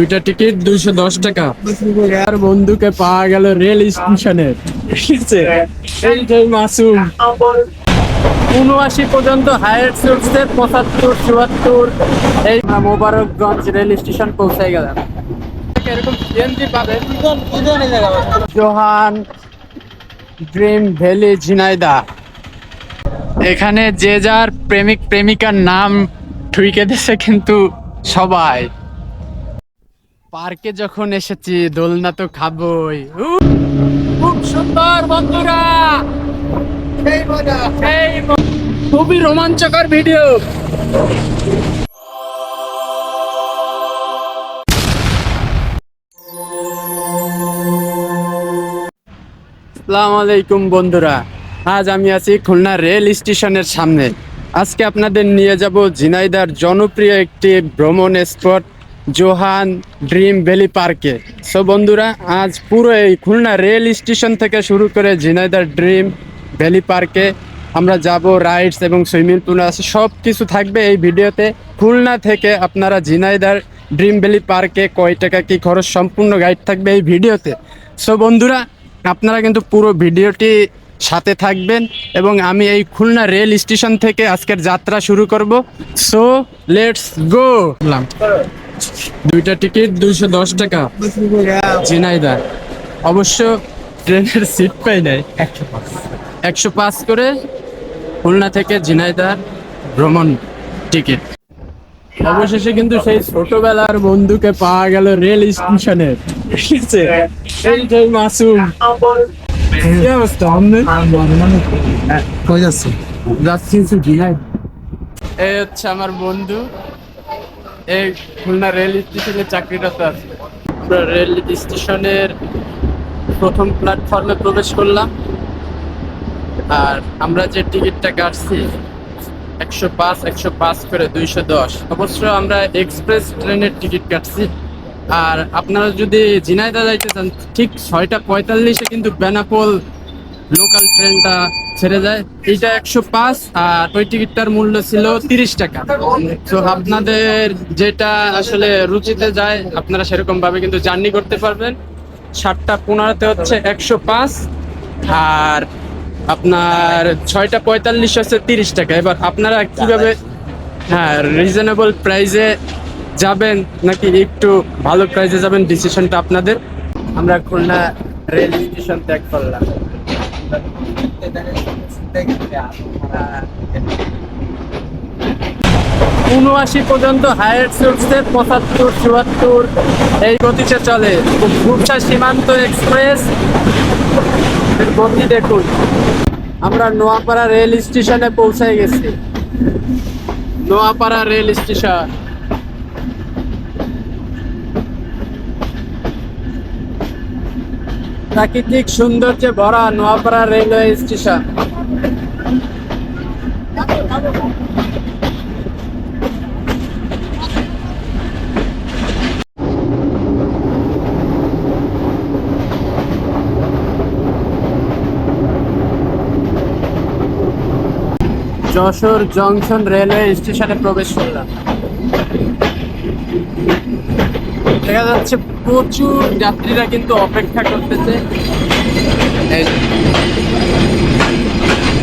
দুইটা টিকিট দুইশো দশ টাকা। আর বন্ধুকে পাওয়া গেল রেল স্টেশনে এই মাসুম। উনআশি পর্যন্ত হায়ার চলছে, পঁচাত্তর, চুয়াত্তর। এই মোবারকগঞ্জ রেল স্টেশন পৌঁছে পাবেন জোহান ড্রিম ভ্যালি ঝিনাইদা এখানে যে যার প্রেমিক, প্রেমিকার নাম ঠুইকে দিছে কিন্তু সবাই। পার্কে যখন এসেছি দোলনা তো খাবই। খুব সুন্দর বন্ধুরা। খুবই রোমাঞ্চকর ভিডিও। আসসালামু আলাইকুম বন্ধুরা। আজ আমি আছি খুলনা রেল স্টেশনের সামনে। আজকে আপনাদের নিয়ে যাব ঝিনাইদার জনপ্রিয় একটি ভ্রমণ স্পট জোহান ড্রিম ভ্যালি পার্কে। সো বন্ধুরা, আজ পুরো এই খুলনা রেল স্টেশন থেকে শুরু করে ঝিনাইদার ড্রিম ভ্যালি পার্কে আমরা যাব রাইডস এবং সুইমিং পুল আছে সব কিছু থাকবে এই ভিডিওতে। খুলনা থেকে আপনারা ঝিনাইদার ড্রিম ভ্যালি পার্কে কয় টাকা কী খরচ, সম্পূর্ণ গাইড থাকবে এই ভিডিওতে। সো বন্ধুরা, আপনারা কিন্তু পুরো ভিডিওটি সাথে থাকবেন এবং আমি এই খুলনা রেল স্টেশন থেকে আজকের যাত্রা শুরু করব। সো লেটস গো দুইটা টিকিট দুইশো দশ টাকা। ঝিনাইদা। অবশ্য ট্রেনের সিট পাই নাই। একশো পাঁচ করে খুলনা থেকে ঝিনাইদার ভ্রমণ টিকিট। অবশেষে কিন্তু সেই ছোটবেলার বন্ধুকে পাওয়া গেল রেল স্টেশনে। এই যে মাসুম। কি অবস্থা আমাদের কই যাচ্ছে? যাচ্ছি ঝিনাই এই হচ্ছে আমার বন্ধু। এই খুলনা রেল স্টেশনে চাকরিরত আছে। আমরা রেল স্টেশনের প্রথম প্ল্যাটফর্মে প্রবেশ করলাম। আর আমরা যে টিকিটটা কাটছি, একশো পাঁচ একশো পাঁচ করে দুইশো দশ। অবশ্য আমরা এক্সপ্রেস ট্রেনের টিকিট কাটছি। আর আপনারা যদি ঝিনাইদা যাইতে চান, ঠিক ছয়টা পঁয়তাল্লিশে কিন্তু বেনাপোল লোকাল ট্রেনটা ছেড়ে যায় এইটা একশো পাঁচ, আর ওই টিকিটটার মূল্য ছিল তিরিশ টাকা। তো আপনাদের যেটা আসলে রুচিতে যায়, আপনারা সেরকম ভাবে কিন্তু জার্নি করতে পারবেন। সাতটা পনেরোতে হচ্ছে একশো পাঁচ, আর আপনার ছয়টা পঁয়তাল্লিশ হচ্ছে তিরিশ টাকা। এবার আপনারা কীভাবে হ্যাঁ রিজনেবল প্রাইসে যাবেন নাকি একটু ভালো প্রাইসে যাবেন ডিসিশনটা আপনাদের। আমরা খুলনা রেল স্টেশন ত্যাগ করলাম। উনআশি পর্যন্ত হায়ার চলছে, পঁচাত্তর, চুয়াত্তর, এই গতিতে চলে। গুপ্তা সীমান্ত এক্সপ্রেস গতি দেখুন। আমরা নোয়াপাড়া রেল স্টেশনে পৌঁছে গেছি। Noapara rail station. প্রাকৃতিক সৌন্দর্যে ভরা Noapara railway station. Jessore junction railway স্টেশনে প্রবেশ করলাম। দেখা যাচ্ছে প্রচুর যাত্রীরা কিন্তু অপেক্ষা করতেছে।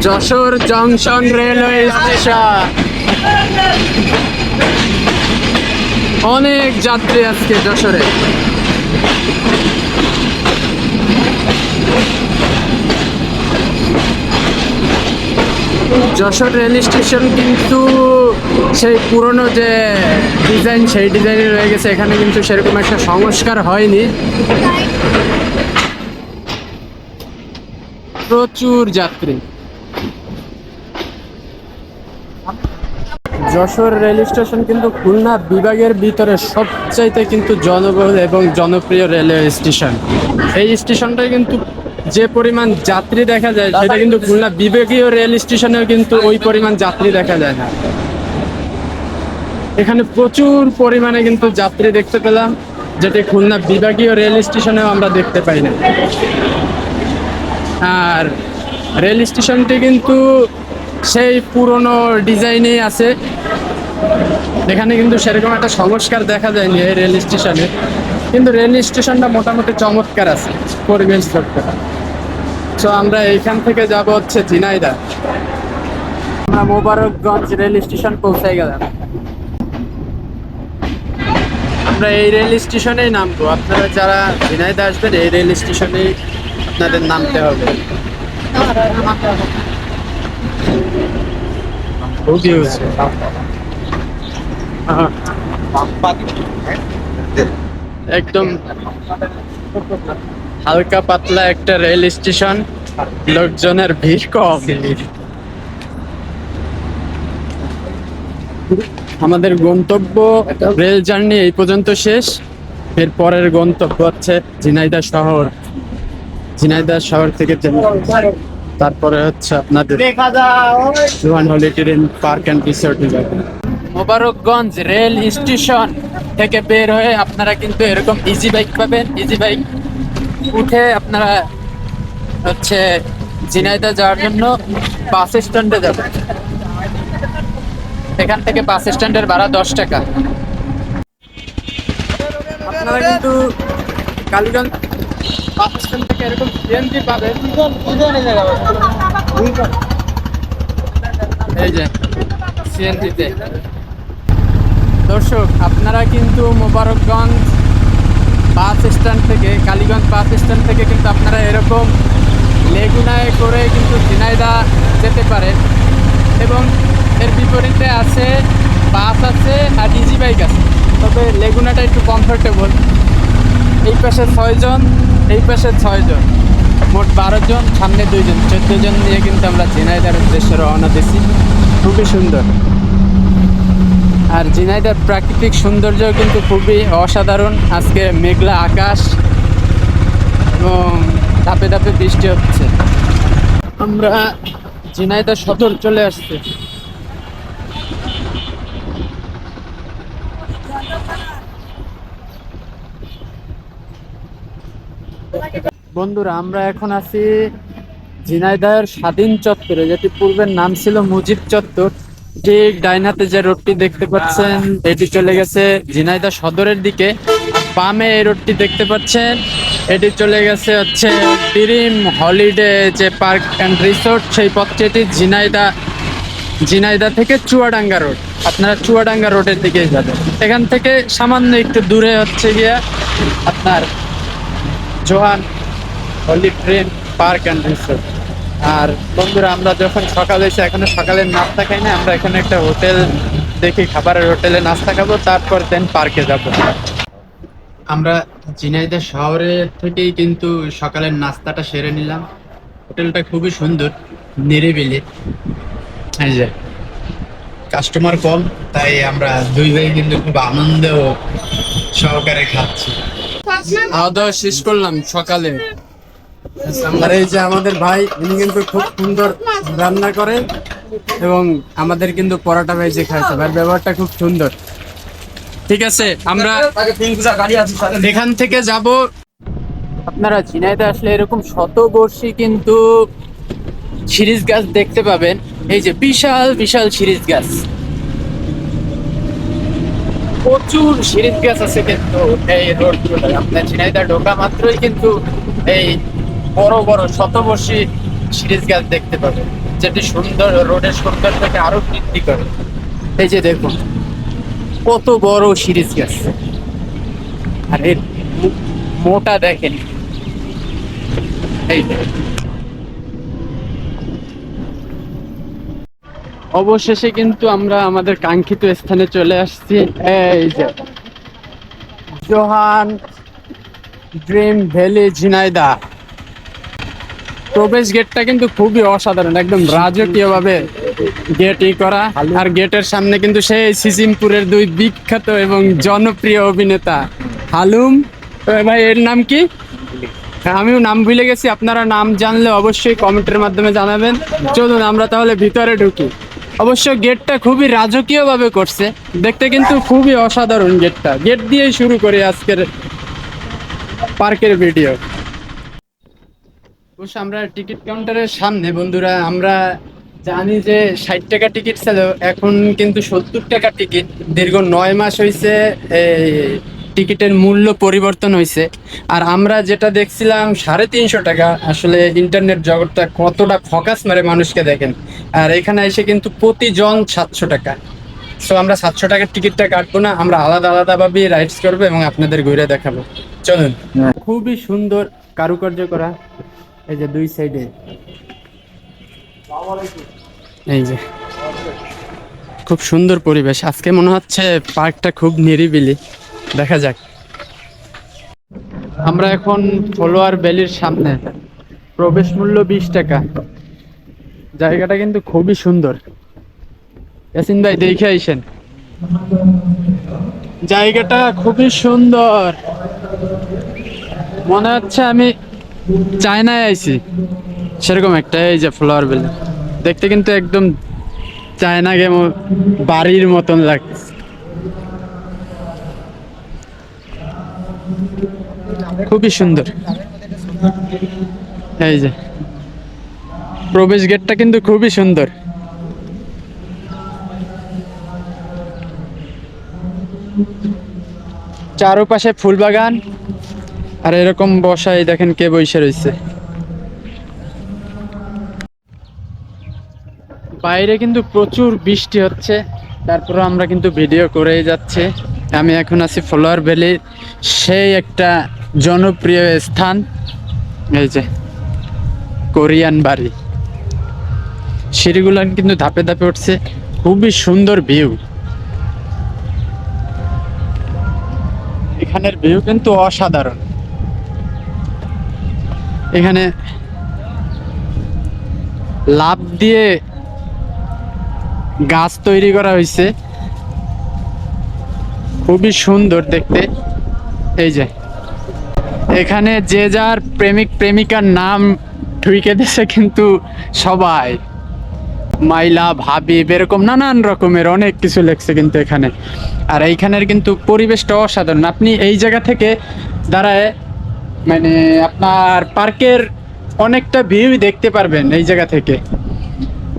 Jessore junction railway station. অনেক যাত্রী আজকে যশোরে। যশোর রেল স্টেশন কিন্তু সেই পুরনো যে ডিজাইন, সেই ডিজাইনে রয়ে গেছে। এখানে কিন্তু সেরকম একটা সংস্কার হয়নি। প্রচুর যাত্রী। যশোর রেল স্টেশন কিন্তু খুলনা বিভাগের ভিতরে সবচাইতে কিন্তু জনবহুল এবং জনপ্রিয় রেলওয়ে স্টেশন। এই স্টেশনটায় কিন্তু যে পরিমাণ যাত্রী দেখা যায়, সেটা কিন্তু খুলনা বিভাগীয় রেল স্টেশনেও কিন্তু ওই পরিমাণ যাত্রী দেখা যায় না। এখানে প্রচুর পরিমাণে কিন্তু যাত্রী দেখতে পেলাম, যেটি খুলনা বিভাগীয় রেল স্টেশনেও আমরা দেখতে পাই না। আর রেল স্টেশনটি কিন্তু সেই পুরনো ডিজাইনেই আছে। এখানে কিন্তু সেরকম একটা সংস্কার দেখা যায়নি এই রেল স্টেশনে। কিন্তু রেল স্টেশনটা মোটামুটি চমৎকার আছে, পরিবেশ দরকার তো আমরা এইখান থেকে যাব হচ্ছে ঝিনাইদা আমরা মোবারকগঞ্জ রেল স্টেশন পৌঁছে গেলাম। আমরা এই রেল স্টেশনেই নামবো। আপনারা যারা ঝিনাইদা আসবেন এই রেল স্টেশনেই আপনাদের নামতে হবে। খুবই হয়েছে একদম হালকা পাতলা একটা রেল স্টেশন লোকজনের ভিড় কম। আমাদের গন্তব্য রেল জার্নি এই পর্যন্ত শেষ। এর পরের গন্তব্য হচ্ছে ঝিনাইদহ শহর। ঝিনাইদহ শহর থেকে তারপরে হচ্ছে আপনাদের পার্ক অ্যান্ড রিসোর্টে মোবারকগঞ্জ রেল স্টেশন থেকে বের হয়ে আপনারা কিন্তু এরকম ইজি বাইক পাবেন। ইজি বাইক উঠে আপনারা হচ্ছে ঝিনাইদহ যাওয়ার জন্য বাস স্ট্যান্ডে যাবেন। এখান থেকে বাস স্ট্যান্ডের ভাড়া দশ টাকা। আপনারা কিন্তু কালীগঞ্জ বাস স্ট্যান্ড থেকে এরকম সিএনজি পাবেন। এই যে সিএনজিতে দর্শক, আপনারা কিন্তু মোবারকগঞ্জ বাস স্ট্যান্ড থেকে, কালীগঞ্জ বাস স্ট্যান্ড থেকে কিন্তু আপনারা এরকম লেগুনায় করে কিন্তু ঝিনাইদা যেতে পারেন। এবং এর বিপরীতে আছে, বাস আছে আর ইজি বাইক আছে। তবে লেগুনাটা একটু কমফোর্টেবল এই পাশে ছয়জন, এই পাশে ছয়জন। মোট বারো জন সামনে দুইজন। চোদ্দ জন নিয়ে কিন্তু আমরা ঝিনাইদার উদ্দেশ্যে রওনা দিছি। খুবই সুন্দর। আর ঝিনাইদার প্রাকৃতিক সৌন্দর্য কিন্তু খুবই অসাধারণ। আজকে মেঘলা আকাশ এবং ধাপে ধাপে বৃষ্টি হচ্ছে। আমরা ঝিনাইদা সদর চলে আসছে। বন্ধুরা, আমরা এখন আছি ঝিনাইদহের স্বাধীন চত্বরে, যেটি পূর্বের নাম ছিল মুজিব চত্বর। ঠিক ডাইনাতে যে রোডটি দেখতে পাচ্ছেন, এটি চলে গেছে ঝিনাইদহ সদরের দিকে। বামে এই রোডটি দেখতে পাচ্ছেন, এটি চলে গেছে হচ্ছে ড্রিম হলিডে যে পার্ক অ্যান্ড রিসোর্ট, সেই পথটি এটি ঝিনাইদা ঝিনাইদা থেকে চুয়াডাঙ্গা রোড। আপনারা চুয়াডাঙ্গা রোডের দিকে যাবেন। এখান থেকে সামান্য একটু দূরে হচ্ছে গিয়া আপনার Johan holy train park and resort আর বন্ধুরা আমরা যখন সকাল হয়েছে এখনও সকালের নাস্তা খাই না আমরা এখানে একটা হোটেল দেখি খাবারের হোটেলে নাস্তা খাব তারপর দেন পার্কে যাব। আমরা ঝিনাইদহ শহরে থেকেই কিন্তু সকালের নাস্তাটা সেরে নিলাম। হোটেলটা খুবই সুন্দর নিরিবিলি। এই যে কাস্টমার কম তাই আমরা দুই ভাই কিন্তু খুব আনন্দ সহকারে খাচ্ছি। খাওয়া দাওয়া শেষ করলাম সকালে। আর এই যে আমাদের ভাই, ইনি কিন্তু খুব সুন্দর রান্না করে এবং আমাদের কিন্তু পরোটা ভেজে খাইছে ভাই ব্যবহারটা খুব সুন্দর। ঠিক আছে, আমরা এখান থেকে যাব। আপনারা ঝিনাইতে আসলে এরকম শতবর্ষী কিন্তু সিরিজ গাছ দেখতে পাবেন। এই যে বিশাল বিশাল সিরিজ গাছ। প্রচুর সিরিজ গাছ আছে কিন্তু এই রোড আপনার ঝিনাইদা ঢোকা মাত্রই কিন্তু এই বড় বড় শতবর্ষী সিরিজ গাছ দেখতে পাবে, যেটি সুন্দর রোডের সৌন্দর্যকে আরও বৃদ্ধি করে। এই যে দেখুন, কত বড় সিরিজ গাছ। আর এর মোটা দেখেন। এই অবশেষে কিন্তু আমরা আমাদের কাঙ্ক্ষিত স্থানে চলে আসছি। এই যে। জোহান ড্রিম ভ্যালি ঝিনাইদা প্রবেশ গেটটা কিন্তু খুবই অসাধারণ, একদম রাজকীয় ভাবে গেট ই করা। আর গেটের সামনে কিন্তু সেই সিজিমপুরের দুই বিখ্যাত এবং জনপ্রিয় অভিনেতা হালুম। ভাই, এর নাম কি? আমিও নাম ভুলে গেছি, আপনারা নাম জানলে অবশ্যই কমেন্টের মাধ্যমে জানাবেন। চলুন, আমরা তাহলে ভিতরে ঢুকি। অবশ্য গেটটা খুবই রাজকীয় ভাবে করছে, দেখতে কিন্তু খুবই অসাধারণ গেটটা গেট দিয়েই শুরু করি আজকের পার্কের ভিডিও। অবশ্য আমরা টিকিট কাউন্টারের সামনে বন্ধুরা আমরা জানি যে ষাট টাকা টিকিট ছিল এখন কিন্তু সত্তর টাকা টিকিট। দীর্ঘ নয় মাস হয়েছে এই টিকিটের মূল্য পরিবর্তন হয়েছে আর আমরা যেটা দেখছিলাম সাড়ে তিনশো টাকা। আসলে ইন্টারনেট জগৎটা কতটা ফোকাস মারে মানুষকে দেখেন। আর এখানে এসে কিন্তু প্রতিজন সাতশো টাকা। সো আমরা সাতশো টাকার টিকিটটা কাটবো না আমরা আলাদা আলাদাভাবে রাইডস করব এবং আপনাদের ঘুরে দেখাবো। চলুন। খুবই সুন্দর কারুকার্য করা এই যে দুই সাইডে। এই যে। খুব সুন্দর পরিবেশ। আজকে মনে হচ্ছে পার্কটা খুব নিরিবিলি। দেখা যাক। আমরা এখন ফলোয়ার ভ্যালির সামনে। প্রবেশ মূল্য বিশ টাকা। জায়গাটা কিন্তু খুবই সুন্দর। ইয়াসিন ভাই, দেখে আইসেন। জায়গাটা খুবই সুন্দর। মনে হচ্ছে আমি চায়নায় আইছি। সেরকম একটা, এই যে ফ্লাওয়ার বেল দেখতে কিন্তু একদম চায়না গেম বাড়ির মতন লাগছে খুবই সুন্দর। এই যে। প্রবেশ গেটটা কিন্তু খুবই সুন্দর। চারপাশে ফুল বাগান আর এরকম বসাই দেখেন কে বসে রয়েছে। বাইরে কিন্তু প্রচুর বৃষ্টি হচ্ছে তারপরে আমরা কিন্তু ভিডিও করেই যাচ্ছি। আমি এখন আছি ফলোয়ার ভ্যালির সেই একটা জনপ্রিয় স্থান, এই যে কোরিয়ান বাড়ি। সিঁড়িগুলো কিন্তু ধাপে ধাপে উঠছে, খুবই সুন্দর ভিউ। এখানের ভিউ কিন্তু অসাধারণ। এখানে লাভ দিয়ে গাছ তৈরি করা হয়েছে। খুবই সুন্দর দেখতে। এই যে, এখানে যে যার প্রেমিক, প্রেমিকার নাম ঠুইকে দিছে কিন্তু সবাই। মাইলা ভাবিব এরকম নানান রকমের অনেক কিছু লেখছে কিন্তু এখানে। আর এইখানের কিন্তু পরিবেশটা অসাধারণ। আপনি এই জায়গা থেকে দাঁড়ায় মানে আপনার পার্কের অনেকটা ভিউ দেখতে পারবেন এই জায়গা থেকে।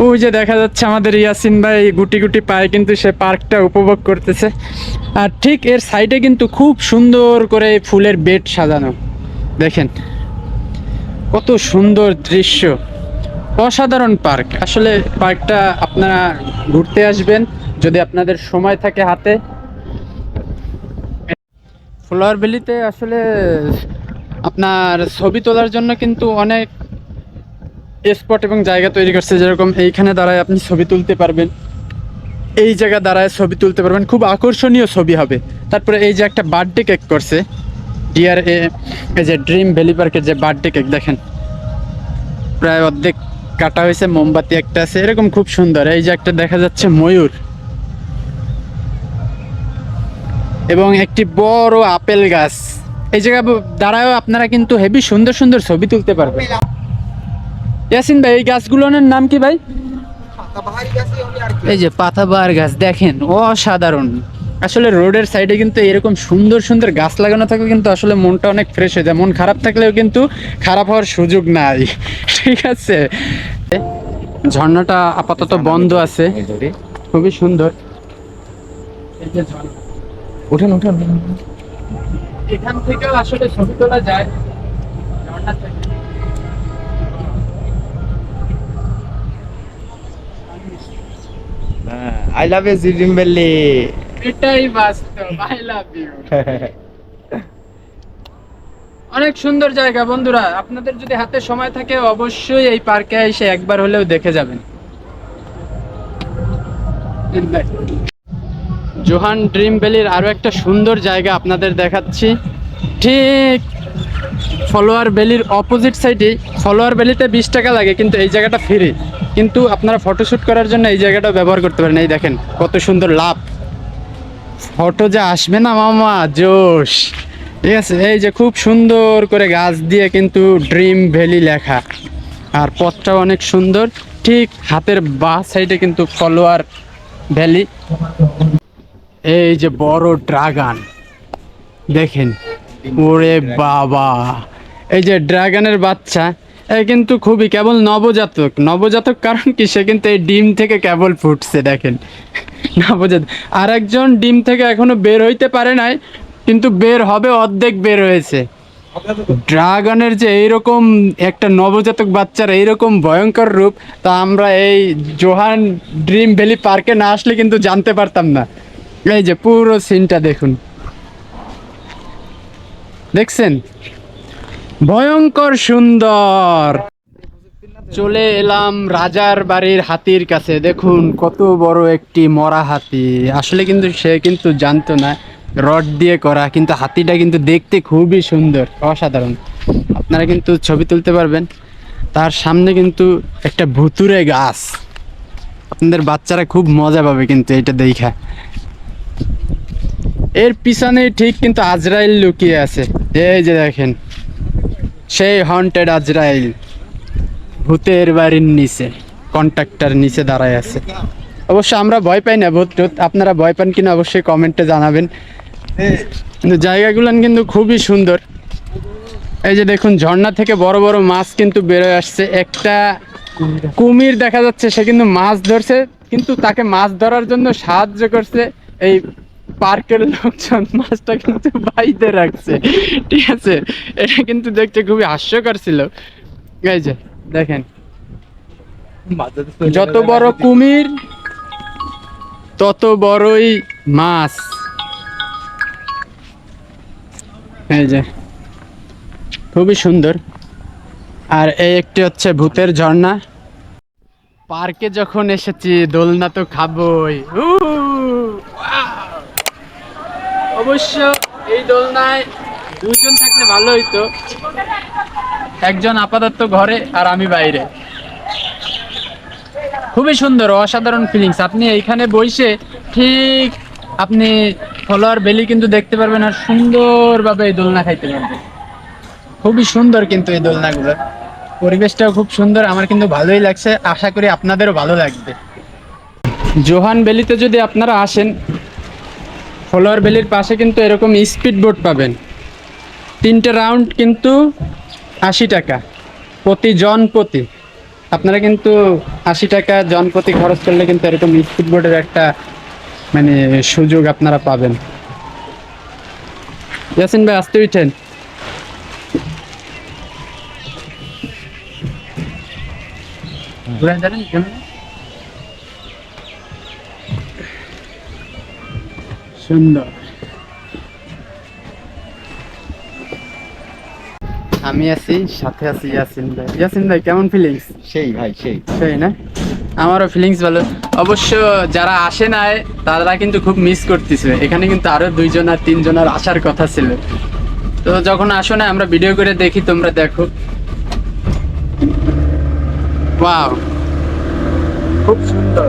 ওই যে দেখা যাচ্ছে আমাদের ইয়াসিন ভাই গুটি গুটি পায়ে কিন্তু সে পার্কটা উপভোগ করতেছে। আর ঠিক এর সাইডে কিন্তু খুব সুন্দর করে ফুলের বেড সাজানো। দেখেন, কত সুন্দর দৃশ্য। অসাধারণ পার্ক। আসলে পার্কটা আপনারা ঘুরতে আসবেন যদি আপনাদের সময় থাকে হাতে। ফ্লোয়ার ভ্যালিতে আসলে আপনার ছবি তোলার জন্য কিন্তু অনেক স্পট এবং জায়গা তৈরি করছে, যেরকম এইখানে দাঁড়ায় আপনি ছবি তুলতে পারবেন। এই জায়গা দাঁড়ায় ছবি তুলতে পারবেন। খুব আকর্ষণীয় ছবি হবে। তারপরে এই যে একটা বার্থডে কেক করছে। ডিয়ার এ এই যে ড্রিম ভ্যালি পার্কের যে বার্থডে কেক দেখেন। প্রায় অর্ধেক কাটা হয়েছে, মোমবাতি একটা আছে, এরকম খুব সুন্দর। এই যে একটা দেখা যাচ্ছে ময়ূর। এবং একটি বড় আপেল গাছ। এই জায়গা দাঁড়ায়ও আপনারা কিন্তু হেভি সুন্দর সুন্দর ছবি তুলতে পারবেন। ইয়াসিন ভাই, এই গাছগুলোর নাম কি ভাই? এই যে পাতাবাহার গাছ, দেখেন, অসাধারণ। আসলে রোডের সাইডে কিন্তু এরকম সুন্দর সুন্দর গাছ লাগানো থাকলে কিন্তু আসলে মনটা অনেক ফ্রেশ হয়ে যায়। মন খারাপ থাকলেও কিন্তু খারাপ হওয়ার সুযোগ নাই। ঠিক আছে? ঝর্ণাটা আপাতত বন্ধ আছে। খুবই সুন্দর। উঠেন উঠেন। এখান থেকেও আসলে ছবি তোলা যায়। ঝর্ণা থেকে আই লাভ ইউ জিডিম বেল্লি এটাই বাস্তব আই লাভ ইউ অনেক সুন্দর জায়গা বন্ধুরা আপনাদের যদি হাতে সময় থাকে অবশ্যই এই পার্কে এসে একবার হলেও দেখে যাবেন। জোহান ড্রিম ভ্যালির আরও একটা সুন্দর জায়গা আপনাদের দেখাচ্ছি। ঠিক ফলোয়ার ভ্যালির অপোজিট সাইডে ফলোয়ার ভ্যালিতে বিশ টাকা লাগে, কিন্তু এই জায়গাটা ফ্রি কিন্তু আপনারা ফটোশ্যুট করার জন্য এই জায়গাটা ব্যবহার করতে পারেন। এই দেখেন, কত সুন্দর লাভ। ফটো যে আসবে না মামা, জোশ। ঠিক আছে, এই যে খুব সুন্দর করে গাছ দিয়ে কিন্তু ড্রিম ভ্যালি লেখা। আর পথটাও অনেক সুন্দর। ঠিক হাতের বাঁ সাইডে কিন্তু ফলোয়ার ভ্যালি। এই যে বড় ড্রাগান, দেখেন, ওরে বাবা। এই যে ড্রাগনের বাচ্চা, এ কিন্তু খুবই কেবল নবজাতক। নবজাতক কারণ কি? সে কিন্তু এই ডিম থেকে কেবল ফুটছে, দেখেন। নবজাতক আর একজন ডিম থেকে এখনও বের হইতে পারে নাই, কিন্তু বের হবে, অর্ধেক বের হয়েছে। ড্রাগনের যে এইরকম একটা নবজাতক বাচ্চার এইরকম ভয়ঙ্কর রূপ, তা আমরা এই জোহান ড্রিম ভ্যালি পার্কে না আসলে কিন্তু জানতে পারতাম না। এই যে পুরো সিনটা দেখুন। দেখছেন? ভয়ঙ্কর সুন্দর। চলে এলাম রাজার বাড়ির হাতির কাছে। দেখুন, কত বড় একটি মরা হাতি। আসলে কিন্তু সে কিন্তু জানতো না, রড দিয়ে করা, কিন্তু হাতিটা কিন্তু দেখতে খুবই সুন্দর, অসাধারণ। আপনারা কিন্তু ছবি তুলতে পারবেন। তার সামনে কিন্তু একটা ভুতুরে গাছ। আপনাদের বাচ্চারা খুব মজা পাবে কিন্তু এটা দেখা। এর পিছনে ঠিক কিন্তু আজরাইল লুকিয়ে আছে। এই যে দেখেন, সেই হন্টেড আজরাইল। ভূতের বাড়ির নিচে কন্ট্রাক্টর নিচে দাঁড়ায় আছে। অবশ্য আমরা ভয় পাই না ভূত আপনারা ভয় পান কিনা অবশ্যই কমেন্টে জানাবেন। জায়গাগুলো কিন্তু খুবই সুন্দর। এই যে দেখুন, ঝর্ণা থেকে বড় বড় মাছ কিন্তু বেরোয় আসছে। একটা কুমির দেখা যাচ্ছে, সে কিন্তু মাছ ধরছে, কিন্তু তাকে মাছ ধরার জন্য সাহায্য করছে এই পার্কের লোকজন মাছটা কিন্তু বাইতে রাখছে। ঠিক আছে? এটা কিন্তু দেখতে খুবই হাস্যকর ছিল। এই যে, দেখেন। যত বড় কুমির, তত বড়ই মাছ। এই যে, খুবই সুন্দর। আর এই একটি হচ্ছে ভূতের ঝর্ণা। পার্কে যখন এসেছি, দোলনা তো খাবই! অবশ্য এই দোলনায় দুজন থাকলে ভালো হইতো। একজন আপাতত ঘরে আর আমি বাইরে। খুবই সুন্দর, অসাধারণ ফিলিংস আপনি এইখানে বসে ঠিক আপনি ফলোয়ার বেলি কিন্তু দেখতে পারবেন আর সুন্দরভাবে এই দোলনা খাইতে পারবেন। খুবই সুন্দর কিন্তু এই দোলনাগুলো। পরিবেশটাও খুব সুন্দর, আমার কিন্তু ভালোই লাগছে। আশা করি আপনাদেরও ভালো লাগবে। জোহান বেলিতে যদি আপনারা আসেন ফলোয়ার ভ্যালির পাশে কিন্তু এরকম স্পিড বোট পাবেন। তিনটে রাউন্ড কিন্তু আশি টাকা। প্রতি জন প্রতি। আপনারা কিন্তু আশি টাকা জন প্রতি খরচ করলে কিন্তু এরকম স্পিড বোর্ডের একটা মানে সুযোগ আপনারা পাবেন। ইয়াসিন ভাই, আসতে উঠেন। যাবেন কেমন? সুন্দর। আমি আছি সাথে আছি ইয়াসিন ভাই। ইয়াসিন ভাই কেমন ফিলিংস সেই ভাই সেই। সেই না? আমারও ফিলিংস ভালো। অবশ্য যারা আসে নাই তারা কিন্তু খুব মিস করতেছে। এখানে কিন্তু আরও দুইজন আর তিনজন আর আসার কথা ছিল। তো যখন আসো না আমরা ভিডিও করে দেখি তোমরা দেখো। ওয়াও খুব সুন্দর।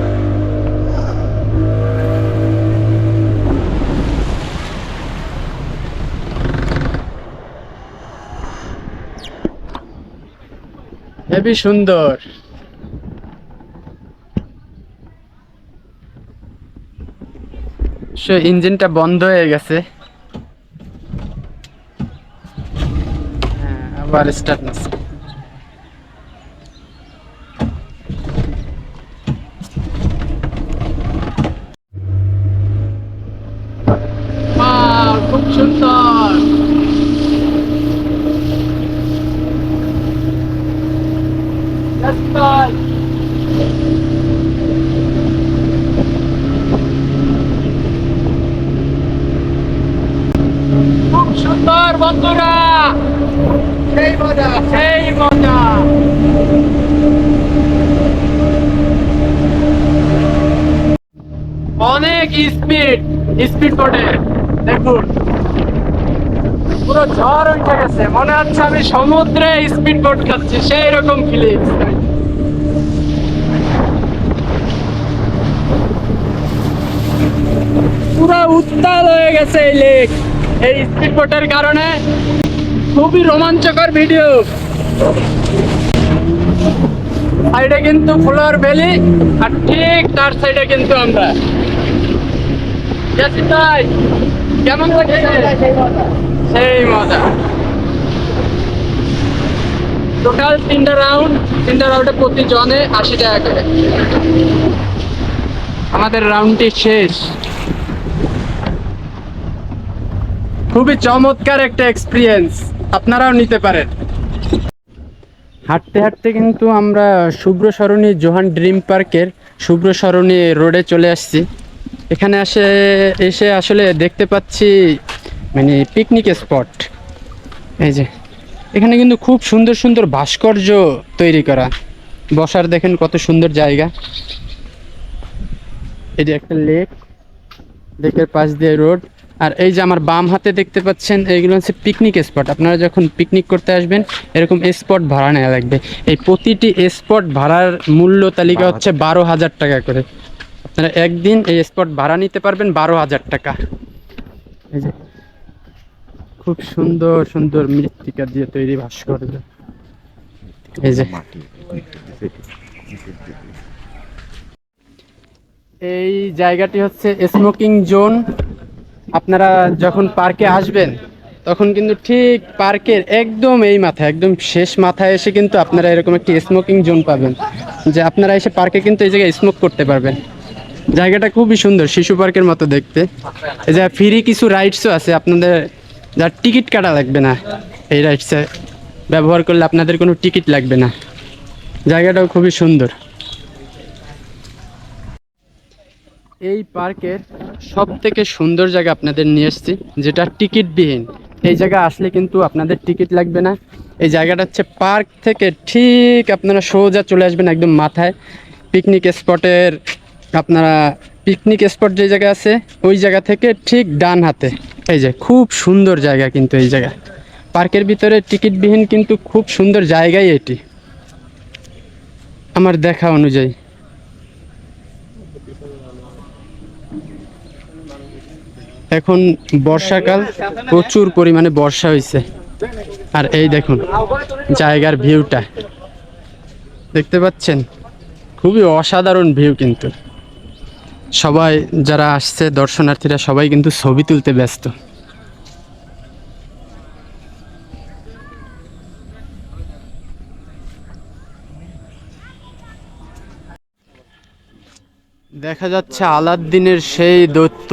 হেবি সুন্দর। সে ইঞ্জিনটা বন্ধ হয়ে গেছে। হ্যাঁ আবার স্টার্ট নিচ্ছে Wow, খুব সুন্দর Let's go! খুব সুন্দর বন্ধুরা সেই মজা সেই মজা অনেক স্পিড স্পিড বোটে। দেখুন। পুরো ঝড় উঠে গেছে। মনে হচ্ছে আমি সমুদ্রে স্পিড বোট খাচ্ছি। সেই রকম ফিলিংস পুরো উত্তাল হয়ে গেছে এই লেক এই স্পিড বোটের কারণে খুবই রোমাঞ্চকর ভিডিও সাইডে কিন্তু ফুলার ভ্যালি, আর ঠিক তার সাইডে কিন্তু আমরা। কেমন সেই মজা। টোটাল তিনটা রাউন্ড, তিনটা রাউন্ডে প্রতি জনে আশি টাকা করে। আমাদের রাউন্ডটি শেষ। খুবই চমৎকার একটা এক্সপিরিয়েন্স আপনারাও নিতে পারেন। হাঁটতে হাঁটতে কিন্তু আমরা শুভ্র সরণী জোহান ড্রিম পার্কের শুভ্র সরণী রোডে চলে আসছি। এখানে আসে এসে আসলে দেখতে পাচ্ছি মানে পিকনিক স্পট এই যে এখানে কিন্তু খুব সুন্দর সুন্দর ভাস্কর্য তৈরি করা। বসার দেখেন কত সুন্দর জায়গা। এই যে একটা লেক লেকের পাশ দিয়ে রোড আর এই যে আমার বাম হাতে দেখতে পাচ্ছেন এইগুলো হচ্ছে পিকনিক স্পট আপনারা যখন পিকনিক করতে আসবেন এরকম স্পট ভাড়া নেওয়া লাগবে। এই প্রতিটি স্পট ভাড়ার মূল্য তালিকা হচ্ছে বারো হাজার টাকা করে। আপনারা একদিন এই স্পট ভাড়া নিতে পারবেন বারো হাজার টাকা। এই যে, খুব সুন্দর সুন্দর মৃত্তিকা দিয়ে তৈরি ভাস্কর্য। এই যে। এই জায়গাটি হচ্ছে স্মোকিং জোন আপনারা যখন পার্কে আসবেন, তখন কিন্তু ঠিক পার্কের একদম এই মাথায় একদম শেষ মাথায় এসে কিন্তু আপনারা এরকম একটি স্মোকিং জোন পাবেন। যে আপনারা এসে পার্কে কিন্তু এই জায়গায় স্মোক করতে পারবেন। জায়গাটা খুবই সুন্দর, শিশু পার্কের মতো দেখতে। এই যে ফ্রি কিছু রাইডসও আছে, আপনাদের যার টিকিট কাটা লাগবে না, এই রাইডসে ব্যবহার করলে আপনাদের কোনো টিকিট লাগবে না। জায়গাটাও খুবই সুন্দর। এই পার্কের সব থেকে সুন্দর জায়গা আপনাদের নিয়ে এসেছি, যেটা টিকিটবিহীন। এই জায়গা আসলে কিন্তু আপনাদের টিকিট লাগবে না। এই জায়গাটা হচ্ছে পার্ক থেকে ঠিক আপনারা সোজা চলে আসবেন একদম মাথায়। পিকনিক স্পটের আপনারা পিকনিক স্পট যে জায়গা আছে, ওই জায়গা থেকে ঠিক ডান হাতে। এই যে, খুব সুন্দর জায়গা কিন্তু এই জায়গা। পার্কের ভিতরে টিকিটবিহীন কিন্তু খুব সুন্দর জায়গাই এটি। আমার দেখা অনুযায়ী। এখন বর্ষাকাল, প্রচুর পরিমাণে বর্ষা হয়েছে আর এই দেখুন, জায়গার ভিউটা। দেখতে পাচ্ছেন? খুবই অসাধারণ ভিউ কিন্তু। সবাই যারা আসছে, দর্শনার্থীরা সবাই কিন্তু ছবি তুলতে ব্যস্ত। দেখা যাচ্ছে আলাদ্দিনের সেই দৈত্য।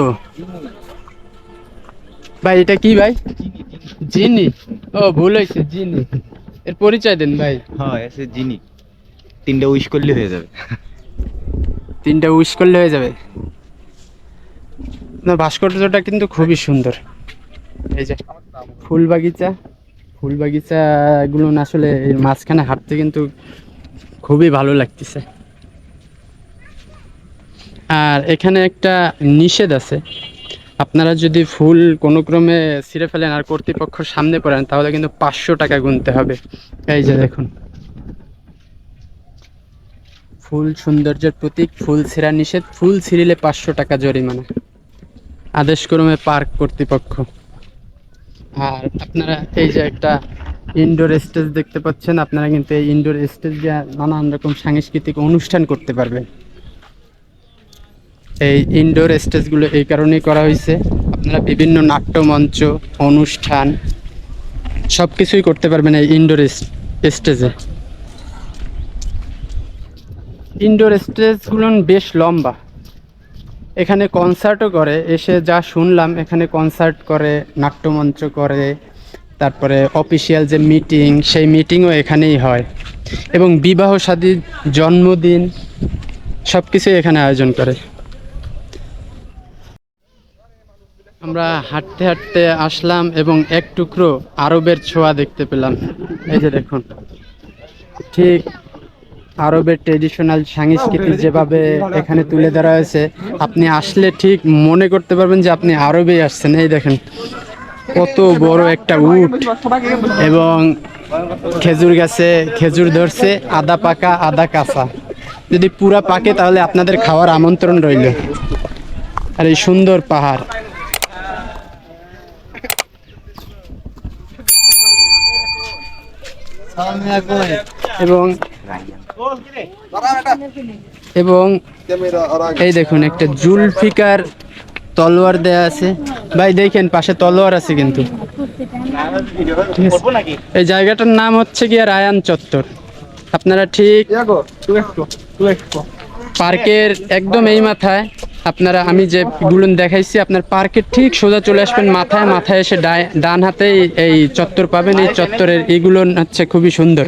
ভাই, এটা কি ভাই? জিনি। ও, ভুল হয়েছে, জিনি। এর পরিচয় দেন ভাই। হ্যাঁ এসে জিনি। তিনটা উইশ করলে হয়ে যাবে। তিনটা উইশ করলে হয়ে যাবে। না, ভাস্কর্যটা কিন্তু খুবই সুন্দর। এই যে, ফুল বাগিচা, ফুল বাগিচাগুলো আসলে এই মাঝখানে হাঁটতে কিন্তু খুবই ভালো লাগতেছে। আর এখানে একটা নিষেধ আছে। আপনারা যদি ফুল কোনো ক্রমে ছিঁড়ে ফেলেন আর কর্তৃপক্ষ সামনে পড়েন, তাহলে কিন্তু পাঁচশো টাকা গুনতে হবে। এই যে দেখুন। ফুল সৌন্দর্যের প্রতীক, ফুল ছিঁড়া নিষেধ, ফুল ছিঁড়িলে পাঁচশো টাকা জরিমানা। আদেশক্রমে পার্ক কর্তৃপক্ষ। আর আপনারা এই যে একটা ইনডোর স্টেজ দেখতে পাচ্ছেন, আপনারা কিন্তু এই ইনডোর স্টেজ দিয়ে নানান রকম সাংস্কৃতিক অনুষ্ঠান করতে পারবেন। এই ইনডোর স্টেজগুলো এই কারণেই করা হয়েছে। আপনারা বিভিন্ন নাট্যমঞ্চ, অনুষ্ঠান সব কিছুই করতে পারবেন এই ইনডোর স্টেজে ইনডোর স্টেজগুলো বেশ লম্বা। এখানে কনসার্টও করে, এসে যা শুনলাম, এখানে কনসার্ট করে, নাট্যমঞ্চ করে, তারপরে অফিসিয়াল যে মিটিং সেই মিটিংও এখানেই হয়। এবং বিবাহ শাদী জন্মদিন সব কিছুই এখানে আয়োজন করে। আমরা হাঁটতে হাঁটতে আসলাম এবং এক টুকরো আরবের ছোঁয়া দেখতে পেলাম। এই যে দেখুন, ঠিক আরবের ট্রেডিশনাল সংস্কৃতি যেভাবে এখানে তুলে ধরা হয়েছে, আপনি আসলে ঠিক মনে করতে পারবেন যে আপনি আরবেই আসছেন। এই দেখেন, কত বড় একটা উট। এবং খেজুর গাছে খেজুর ধরছে, আদা পাকা, আদা কাঁচা। যদি পুরা পাকে, তাহলে আপনাদের খাওয়ার আমন্ত্রণ রইল। আর এই সুন্দর পাহাড়। এবং এবং এই দেখুন, একটা জুলফিকার তলোয়ার দেয়া আছে। ভাই, দেখেন, পাশে তলোয়ার আছে কিন্তু। এই জায়গাটার নাম হচ্ছে গিয়ে রায়ান চত্বর। আপনারা ঠিক পার্কের একদম এই মাথায়, আপনারা, আমি যে গুলো দেখাইছি, আপনার পার্কের ঠিক সোজা চলে আসবেন, মাথায় মাথায় এসে ডান হাতেই এই চত্বর পাবেন। এই চত্বরের এইগুলো হচ্ছে খুবই সুন্দর।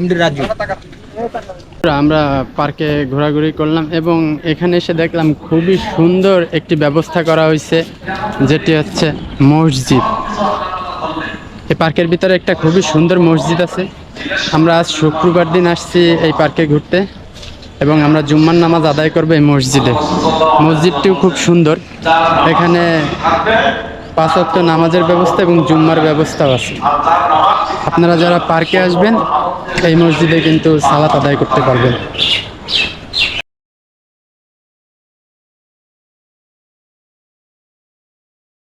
আমরা পার্কে ঘোরাঘুরি করলাম এবং এখানে এসে দেখলাম খুবই সুন্দর একটি ব্যবস্থা করা হয়েছে, যেটি হচ্ছে মসজিদ। এই পার্কের ভিতরে একটা খুবই সুন্দর মসজিদ আছে। আমরা আজ শুক্রবার দিন আসছি এই পার্কে ঘুরতে এবং আমরা জুম্মার নামাজ আদায় করব এই মসজিদে। মসজিদটিও খুব সুন্দর। এখানে পাঁচ নামাজের ব্যবস্থা এবং জুম্মার ব্যবস্থাও আছে। আপনারা যারা পার্কে আসবেন এই মসজিদে কিন্তু সালাত আদায় করতে পারবেন।